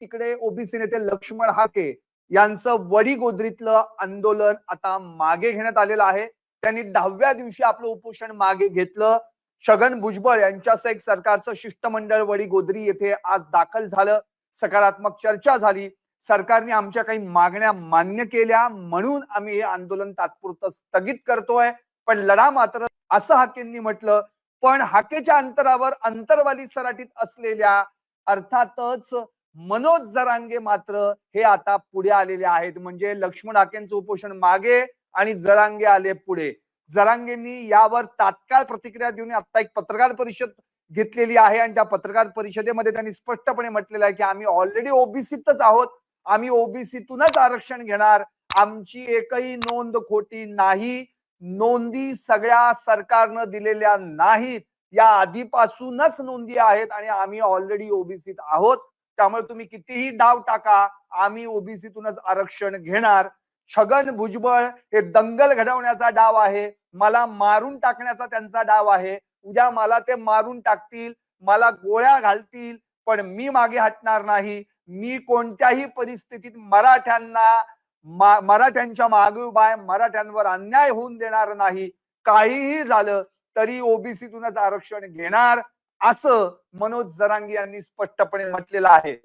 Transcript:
तिकडे ओबीसी नेते लक्ष्मण हाके यांचं वडी गोद्रीतलं आंदोलन आता मागे घेण्यात आलेलं आहे. त्यांनी दहाव्या दिवशी आपलं उपोषण मागे घेतलं. छगन भुजबळ यांच्यासह एक सरकारचं शिष्टमंडळ वडीगोद्री येथे आज दाखल झालं. सकारात्मक चर्चा झाली. सरकारने आमच्या काही मागण्या मान्य केल्या म्हणून आम्ही हे आंदोलन तात्पुरतं स्थगित करतोय. पण लढा मात्र असं हाकेंनी म्हटलं. पण हाकेच्या अंतरावर अंतरवाली सराटीत असलेल्या अर्थातच मनोज जरांगे मात्र हे आता पुढे आलेले आहेत. म्हणजे लक्ष्मण आकेंचं उपोषण मागे आणि जरांगे आले पुढे. जरांगेंनी यावर तात्काळ प्रतिक्रिया देऊन आता एक पत्रकार परिषद घेतलेली आहे आणि त्या पत्रकार परिषदेमध्ये त्यांनी स्पष्टपणे म्हटलेलं आहे की आम्ही ऑलरेडी ओबीसीतच आहोत. आम्ही ओबीसीतूनच आरक्षण घेणार. आमची एकही नोंद खोटी नाही. नोंदी सगळ्या सरकारनं दिलेल्या नाहीत. या आधीपासूनच नोंदी आहेत आणि आम्ही ऑलरेडी ओबीसीत आहोत. त्यामुळे तुम्ही कितीही डाव टाका आम्ही ओबीसीतूनच आरक्षण घेणार. छगन भुजबळ हे दंगल घडवण्याचा डाव आहे. मला मारून टाकण्याचा त्यांचा डाव आहे. उद्या मला ते मारून टाकतील मला गोळ्या घालतील पण मी मागे हटणार नाही. मी कोणत्याही परिस्थितीत मराठ्यांना मा- मराठ्यांच्या मागे उभा आहे मराठ्यांवर अन्याय होऊन देणार नाही. काहीही झालं तरी ओबीसीतूनच आरक्षण घेणार. असं मनोज जरांगी यांनी स्पष्टपणे म्हटलेलं आहे.